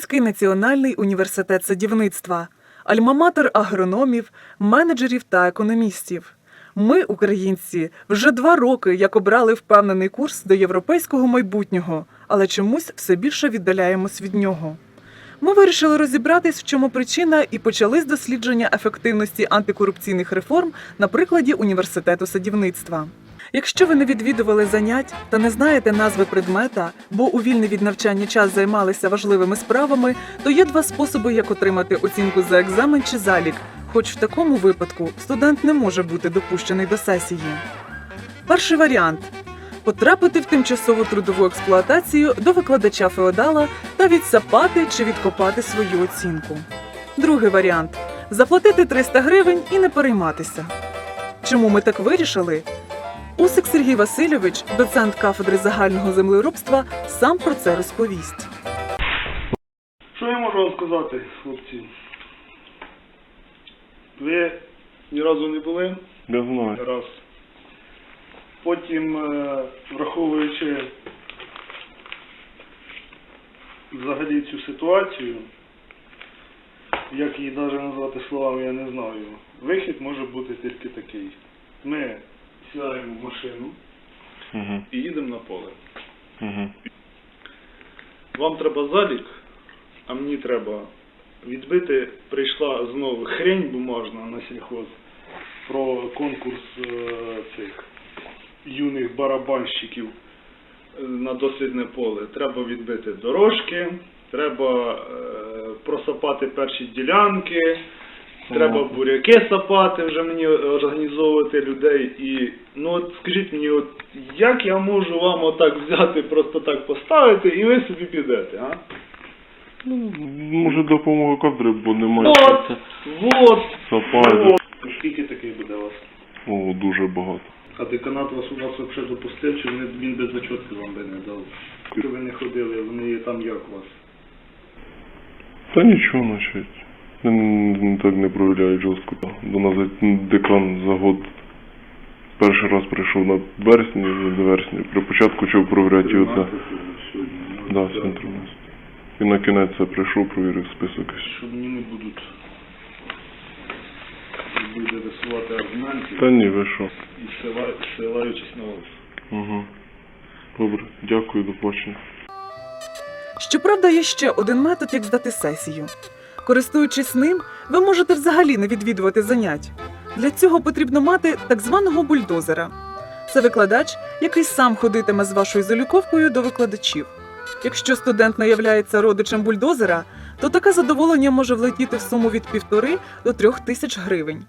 Український національний університет садівництва, альмаматор агрономів, менеджерів та економістів. Ми, українці, вже два роки як обрали впевнений курс до європейського майбутнього, але чомусь все більше віддаляємось від нього. Ми вирішили розібратись, в чому причина, і почали з дослідження ефективності антикорупційних реформ на прикладі університету садівництва. Якщо ви не відвідували занять та не знаєте назви предмета, бо у вільний від навчання час займалися важливими справами, то є два способи, як отримати оцінку за екзамен чи залік. Хоч в такому випадку студент не може бути допущений до сесії. Перший варіант потрапити в тимчасову трудову експлуатацію до викладача феодала та відсапати чи відкопати свою оцінку. Другий варіант заплатити 300 гривень і не перейматися. Чому ми так вирішили? Усик Сергій Васильович, доцент кафедри загального землеробства, сам про це розповість. Що я можу вам сказати, хлопці? Ви ні разу не були? Знаю. Раз. Потім, е, враховуючи взагалі цю ситуацію, як її навіть назвати словами, я не знаю. Вихід може бути тільки такий. Ми сідаємо в машину Угу. і їдемо на поле. Угу. Вам треба залік, а мені треба відбити. Прийшла знову хрень бумажна на сільхоз про конкурс е, цих юних барабанщиків е, на дослідне поле. Треба відбити дорожки, треба е, просапати перші ділянки. Треба буряки сапати, вже мені організовувати людей. І ну от скажіть мені, от як я можу вам отак взяти, просто так поставити, і ви собі підете, а? Ну, може допомога кадри, бо немає От, часу. вот, Сапаю. от. Скільки таких буде у вас? О, дуже багато. А деканат вас у вас взагалі допустив, чи він, він без зачотки вам би не дав? Якщо ви не ходили, вони там як у вас? Та нічого, значить. Він так не провіряють жорстко. До нас декан за год перший раз прийшов на вересні, до вересня. При початку чого провіряти оце. Да, з 13. І на кінець це прийшов, провірив список. Що мені не будуть буде висувати аргументи Та ні, ви що? і сила- силаючись на вас. Угу. Добре, дякую, до побачення. Щоправда, є ще один метод, як здати сесію. Користуючись ним, ви можете взагалі не відвідувати занять. Для цього потрібно мати так званого бульдозера. Це викладач, який сам ходитиме з вашою залюковкою до викладачів. Якщо студент не являється родичем бульдозера, то таке задоволення може влетіти в суму від півтори до трьох тисяч гривень.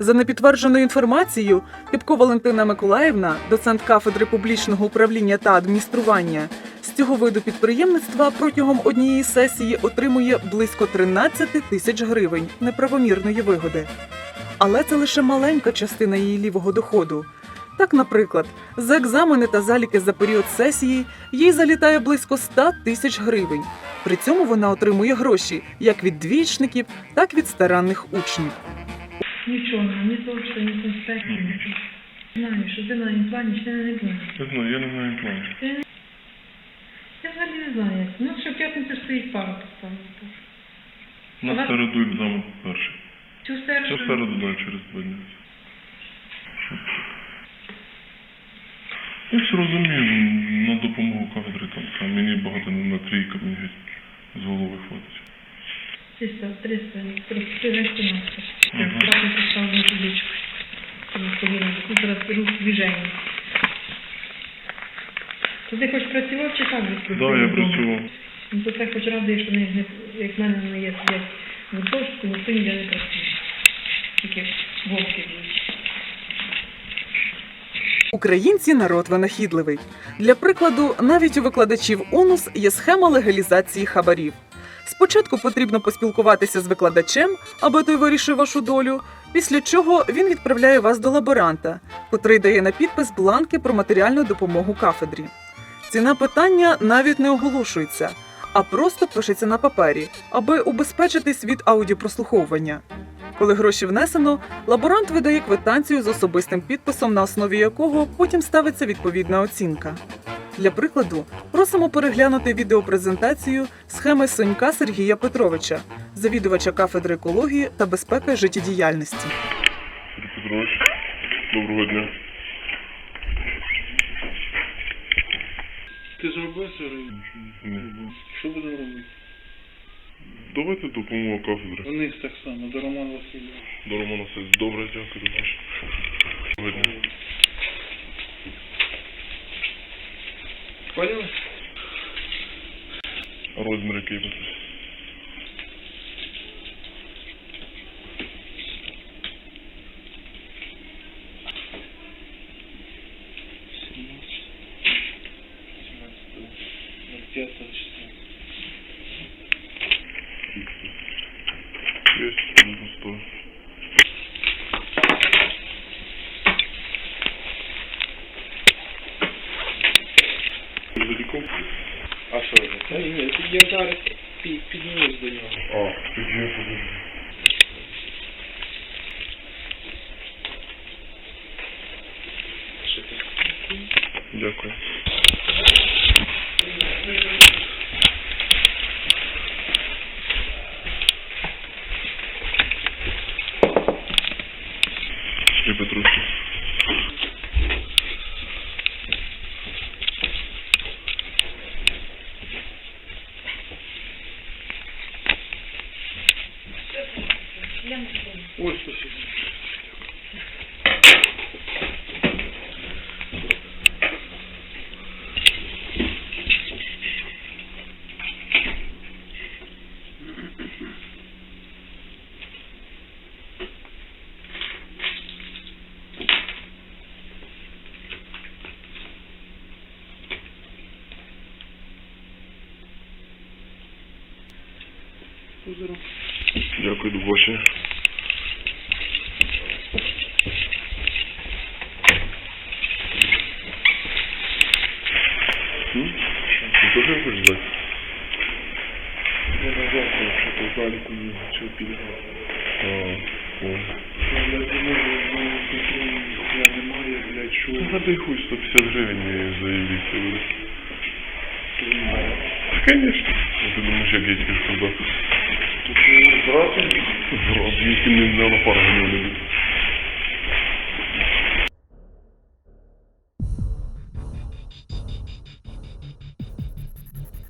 За непідтвердженою інформацією, Типко Валентина Миколаївна, доцент кафедри публічного управління та адміністрування, цього виду підприємництва протягом однієї сесії отримує близько 13 тисяч гривень неправомірної вигоди. Але це лише маленька частина її лівого доходу. Так, наприклад, за екзамени та заліки за період сесії їй залітає близько 100 тисяч гривень. При цьому вона отримує гроші як від двічників, так і від старанних учнів. Нічого, ні точно, ні конспектів. Знаю, що ти на імплані, чи ти на імплані. Я знаю, я не знаю плану. Знаю. Ну, що в п'ятницю стоїть пара поставити. На середу екзамен перший. Цю середу. середу, да, через два дні. Я все розумію, на допомогу кафедри там, а мені багато не на трійка, мені з голови хватить. 300, 300, 300, 300. Мгм. Обратно поставив на табличку. Тому коліна, тут зараз рух движення. То ти хоч працював чи так? десь Так, працював да, я вдома? працював. Ну, то це хоч радує, що не, не, як в мене не є сидять в гуртожитку, ніхто ніде не працює. Тільки вовки б'ють. Українці народ винахідливий. Для прикладу, навіть у викладачів УНУС є схема легалізації хабарів. Спочатку потрібно поспілкуватися з викладачем, аби той вирішив вашу долю. Після чого він відправляє вас до лаборанта, котрий дає на підпис бланки про матеріальну допомогу кафедрі. Ціна питання навіть не оголошується, а просто пишеться на папері, аби убезпечитись від аудіопрослуховування. Коли гроші внесено, лаборант видає квитанцію з особистим підписом, на основі якого потім ставиться відповідна оцінка. Для прикладу, просимо переглянути відеопрезентацію схеми Сонька Сергія Петровича, завідувача кафедри екології та безпеки життєдіяльності. Петрович, доброго дня. Ти зробив це? Ні. Що будемо робити? Давайте допомогу кафедри. У них так само, до Романа Васильовича. До Романа все. Добре, дякую. Доброго. Поняли? Розмір який буде? Есть, нужно сто. Далеко? А що ж? Та ні, я зараз пі- піднімусь до нього. О, тоді до нього. Дякую. Дякую. М? Ну, тоже не хочешь знать? Я не знаю, що ти в заліку ні, що. А, понял. Я не можу, я немає, блядь, що. Ну, гадай хуй, 150 гривень і заебись буде. Конечно. Ну, ты думаешь, я геть пишу когда?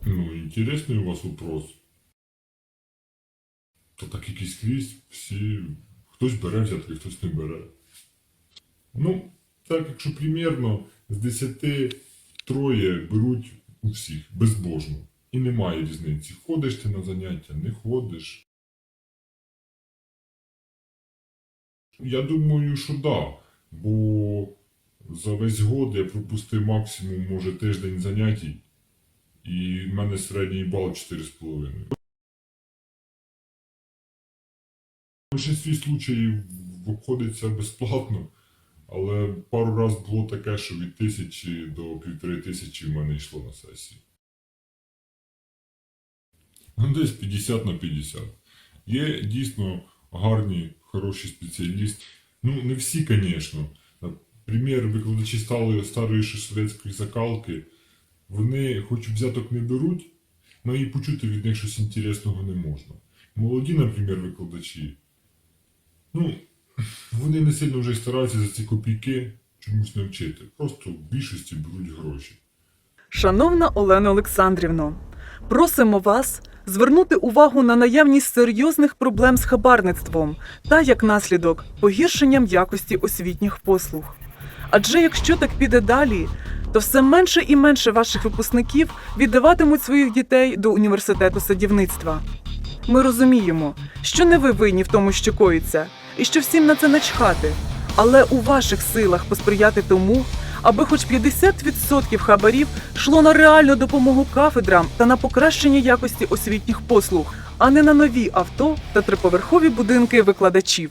Ну, интересный у вас вопрос. То так як і скрізь, всі. Хтось бере взятки, хтось не бере. Ну, так, якщо примірно, з 10 троє беруть у всіх безбожно. І немає різниці. Ходиш ти на заняття, не ходиш. Я думаю, що да. Бо за весь год я пропустив максимум, може, тиждень занятій. І в мене середній бал 4,5. В більшості случаїв обходиться безплатно, але пару раз було таке, що від тисячі до півтори тисячі в мене йшло на сесії. Ну, Десь 50 на 50. Є дійсно гарні, хороші спеціалісти. Ну, не всі, звісно. Наприклад, викладачі стали старої ще совєтської закалки. Вони хоч взяток не беруть, але і почути від них щось інтересного не можна. Молоді, наприклад, викладачі, ну, вони не сильно вже стараються за ці копійки чомусь навчити. Просто в більшості беруть гроші. Шановна Олена Олександрівно, просимо вас звернути увагу на наявність серйозних проблем з хабарництвом та, як наслідок, погіршенням якості освітніх послуг. Адже якщо так піде далі, то все менше і менше ваших випускників віддаватимуть своїх дітей до університету садівництва. Ми розуміємо, що не ви винні в тому, що коїться, і що всім на це начхати. Але у ваших силах посприяти тому, аби хоч 50% хабарів йшло на реальну допомогу кафедрам та на покращення якості освітніх послуг, а не на нові авто та триповерхові будинки викладачів.